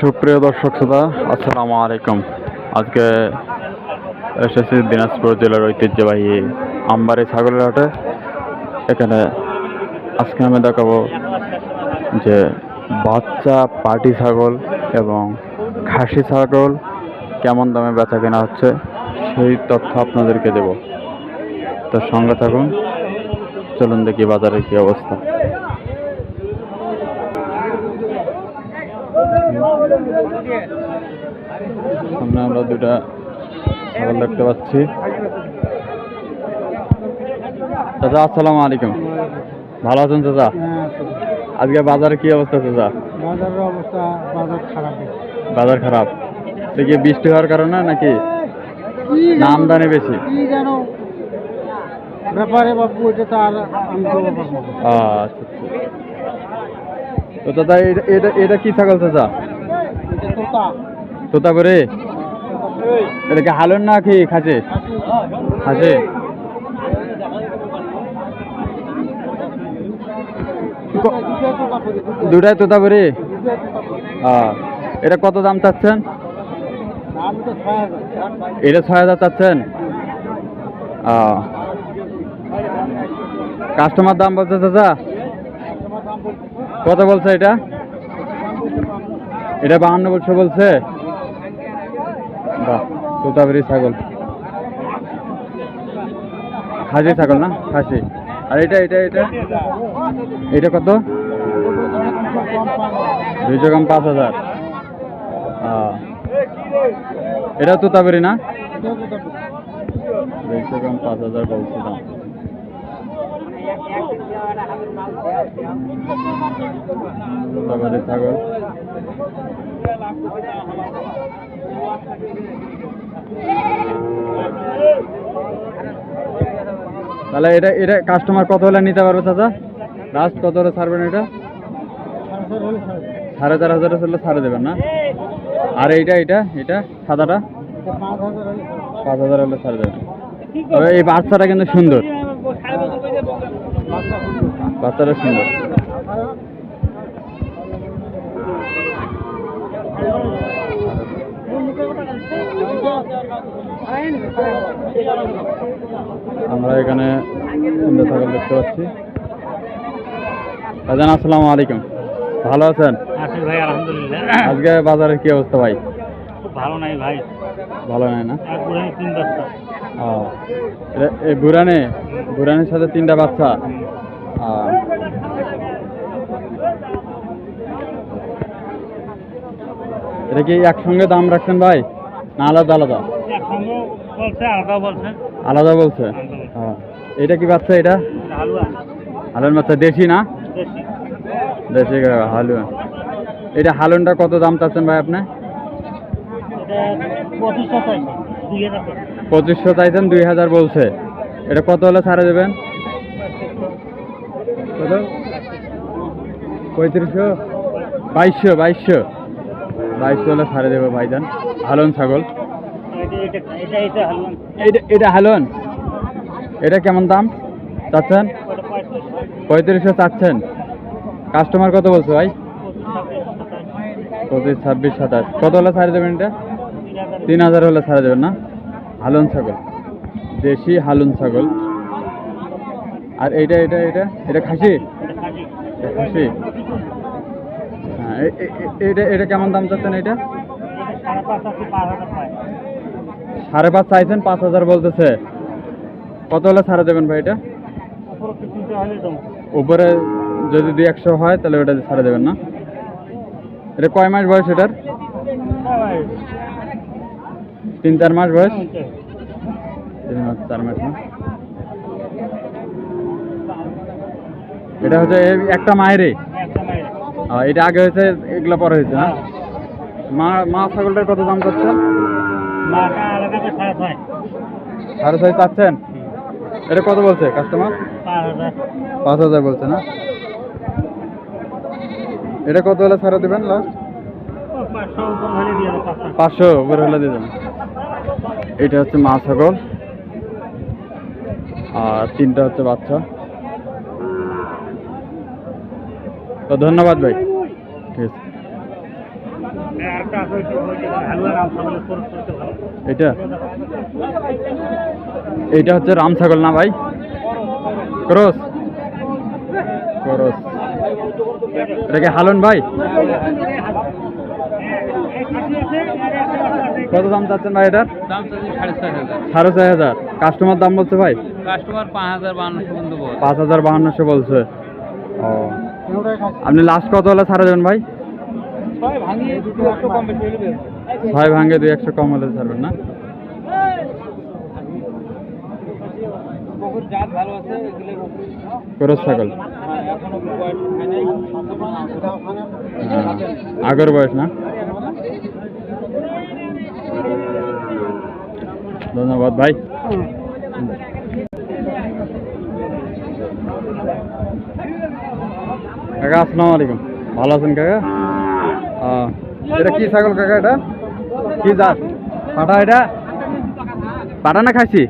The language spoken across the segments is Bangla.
সুপ্রিয় দর্শক শ্রোতা, আসসালামু আলাইকুম। আজকে এসেছি দিনাজপুর জেলার ঐতিহ্যবাহী আমবাড়ি ছাগলের হাটে। এখানে আজকে আমি দেখাবো যে বাচ্চা পাটি ছাগল এবং খাসি ছাগল কেমন দামে বেচা কেনা হচ্ছে, সেই তথ্য আপনাদেরকে দেব। তো সঙ্গে থাকুন, চলুন দেখি বাজারের কী অবস্থা। সামনে আমরা দুটা ছাগল দেখতে পাচ্ছি। চাচা আসসালামু আলাইকুম। ভালো আছেন চাচা? আজকে বাজারে কি অবস্থা চাচা? বাজারের অবস্থা বাজার খারাপ। বাজার খারাপ। কি বৃষ্টি হওয়ার কারণে নাকি না আমদানি বেশি? ব্যাপারে বাবু তো আর আমি না। আচ্ছা আচ্ছা। তো এটা- এটা কি ছাগল চাচা? তোতা। তোতাপুরে এটা কি হালন না কি খাসি? খাসি? দুটোই তোতাপুরি? এটা কত দাম চাচ্ছেন? এটা ছয় হাজার চাচ্ছেন? কাস্টমার দাম বলছে চাচা? বলছি কত বলছে এটা? বলছি। এটা বাহান্ন বছর বলছে? বাহ, তোতাপুরি ছাগল। খাসি ছাগল না? খাসি। আর এটা এটা এটা? এটা কত? দুইশো গ্রাম পাঁচ হাজার। এটা তোতাপুরি না? দুইশো গ্রাম পাঁচ হাজার বলছে দাম। ছাগল। তাহলে এটা এটা কাস্টমার কত হলে নিতে পারবে চাচা লাস্ট কত হলে ছাড়বেন এটা সাড়ে চার। হাজার হলে ছাড়ে দেবেন না আর এইটা এটা এটা সাদাটা পাঁচ হাজার হলে ছাড়ে। দেবেন তবে এই বাচ্চাটা কিন্তু সুন্দর। বাচ্চাটা সুন্দর আমরা এখানে সুন্দর ছাগল দেখতে পাচ্ছি। রাজান আসসালামু আলাইকুম। ভালো আছেন? আছি ভাই আলহামদুলিল্লাহ। আজকে বাজারের কি অবস্থা ভাই? ভালো নাই ভাই। ভালো নয় না? ও, এই বুড়ানে বুড়ানের সাথে তিনটা বাচ্চা। এটা কি একসঙ্গে দাম রাখছেন ভাই? না আলাদা আলাদা? আলাদা বলছে। আলাদা বলছে? এটা কি বাচ্চা এটা? হালুয়া। হালুন বাচ্চা দেশি না? দেশি। হালুন এটা হালুনটা কত দাম চাচ্ছেন ভাই আপনি? পঁচিশশো চাইছেন দুই হাজার বলছে। এটা কত হলে ছাড়ে দেবেন? কত? পঁয়ত্রিশশো? বাইশশো বাইশশো। বাইশশো হলে ছাড়ে দেবো ভাইজান। হালন ছাগল। এটা হালন এটা কেমন দাম চাচ্ছেন? পঁয়ত্রিশশো চাচ্ছেন। কাস্টমার কত বলছে ভাই? পঁচিশ, ছাব্বিশ, সাতাশ। কত হলে ছাড়ে দেবেন এটা? তিন হাজার হলে ছাড়ে দেবেন না? হালুন ছাগল। দেশি হালুন ছাগল। আর এইটা এটা এটা এটা খাসি? খাসি। হ্যাঁ এটা এটা কেমন দাম চাচ্ছেন এটা সাড়ে পাঁচ চাইছেন, পাঁচ হাজার বলতেছে। কত হলে ছাড়ে দেবেন ভাই এটা? উপরে যদি দুই একশো হয়, তাহলে ওটা ছাড়ে দেবেন না। এটা কয় মাস বয়স এটার? তিন, চার মাস বয়স? তিন মাস, চার মাস না। এটা হচ্ছে একটা মায়েরই? এটা আগে হয়েছে, এগুলো পরে হয়েছে না? মা মা ছাগলটার কত দাম চাচ্ছেন মাটা আলাদা করে সাড়ে ছয়। চাচ্ছেন? এটা কত বলছে কাস্টমার পাঁচ হাজার। বলছে না? এটা কত হলে ছাড়া দেবেন লাস্ট পাঁচশো উপর হলে দিয়ে দেবো পাঁচটা পাঁচশো উপরে হলে দিয়ে দেবেন এটা হচ্ছে মা ছাগল। আর তিনটা হচ্ছে বাচ্চা। তো ধন্যবাদ ভাই। ঠিক আছে। এটা? এইটা হচ্ছে রাম ছাগল না ভাই? ক্রস। ক্রস। এটা কি হালন ভাই? কত দাম চাচ্ছেন ভাই এটার? সাড়ে ছয় হাজার। সাড়ে ছয় হাজার। কাস্টমার দাম বলছে ভাই? কাস্টমার পাঁচ হাজার বাহান্নশো বলছে। ও। আপনি লাস্ট কত হলে ছাড়া দেবেন ভাই? ছয় ভাঙ্গে দুই একশো কম হলে ছাড়বেন না। ক্রস ছাগল। হয়। আগের বয়স না? ধন্যবাদ ভাই। কাকা, আসসালামু আলাইকুম। ভালো আছেন কাকা? এটা কি ছাগল কাকা এটা? কি জাত পাটা এটা? পাটা না খাসি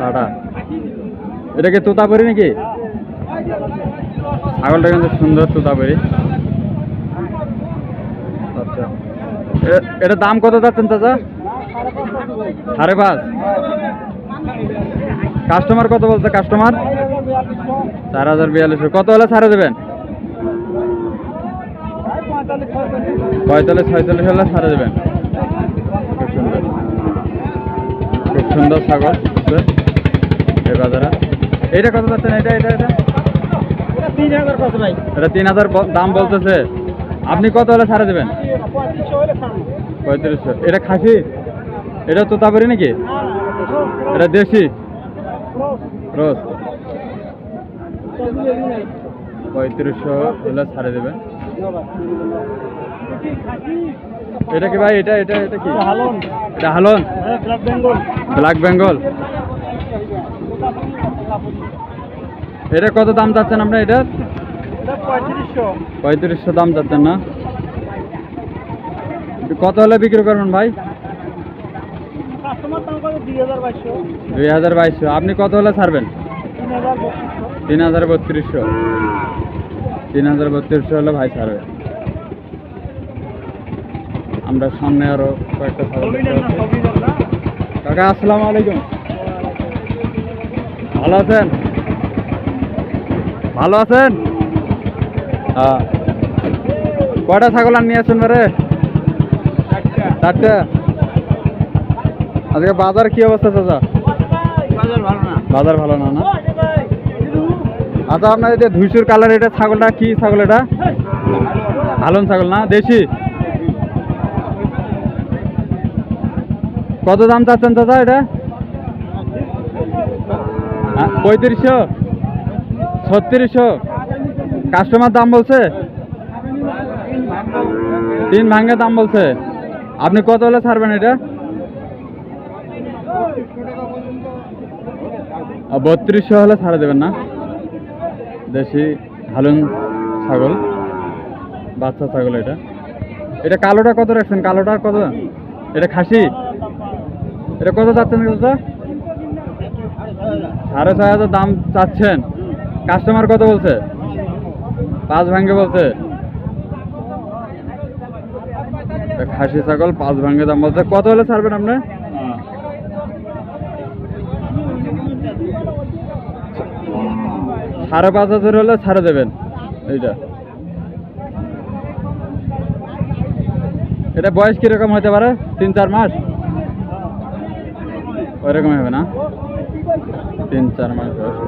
পাটা এটা কি তোতাপুরি নাকি? ছাগলটা কিন্তু সুন্দর তোতাপুরি। আচ্ছা। এটা দাম কত যাচ্ছেন চাচা? সাড়ে পাঁচ। কাস্টমার কত বলছে কাস্টমার? চার হাজার বিয়াল্লিশশো। কত হলে ছাড়ে দেবেন? পঁয়তাল্লিশ ছয়তাল্লিশ হলে ছাড়ে দেবেন। সুন্দর ছাগল এই বাজারে। এইটা কত যাচ্ছেন এটা এটা এটা? তিন হাজার এটা তিন হাজার দাম বলতেছে। আপনি কত হলে ছাড়ে দেবেন? পঁয়ত্রিশশো পঁয়ত্রিশশো। এটা খাসি? এটা তোতাপুরি নাকি? এটা দেশি? রোজ। পঁয়ত্রিশশো হলে ছাড়ে দেবেন। এটা কি ভাই, এটা এটা এটা কি? হালন এটা হালন? Black Bengal. ব্ল্যাক বেঙ্গল এটা কত দাম চাচ্ছেন আপনি এটার? এটা পঁয়ত্রিশশো দাম চাচ্ছেন না? কত হলে বিক্রি করবেন ভাই? দুই হাজার বাইশশো। আপনি কত হলে ছাড়বেন? তিন হাজার বত্রিশশো। তিন হাজার বত্রিশশো হলে ভাই ছাড়বে। আমরা সামনে আরও কয়েকটা কাকা আসসালামু আলাইকুম। ভালো আছেন? ভালো আছেন? কয়টা ছাগল আর নিয়ে আসছেন বারে চারটে? আজকে বাজার কি অবস্থা চাচা? বাজার ভালো না। বাজার ভালো না না? আচ্ছা আপনার এটা ধুইসুর কালার এটা ছাগলটা কি ছাগল এটা? হালন ছাগল না দেশি? কত দাম চাচ্ছেন দাদা এটা? পঁয়ত্রিশশো। ছত্রিশশো। কাস্টমার দাম বলছে? তিন ভাঙ্গে দাম বলছে। আপনি কত হলে ছাড়বেন এটা? বত্রিশশো হলে ছাড়ে দেবেন না। দেশি হালুন ছাগল। বাচ্চা ছাগল এটা। এটা কালোটা কত রাখছেন? কালোটা কত? এটা খাসি? এটা কত চাচ্ছেন দাদা সাড়ে ছয় হাজার দাম চাচ্ছেন। কাস্টমার কত বলছে? পাঁচ ভাঙ্গে বলছে। খাসি ছাগল পাঁচ ভাঙ্গে দাম বলছে। কত হলে ছাড়বেন আপনি? সাড়ে পাঁচ হাজার হলে ছাড়ে দেবেন। এইটা। এটা বয়স কীরকম হতে পারে? তিন চার মাস? ওইরকম হবে না? তিন চার মাস বয়স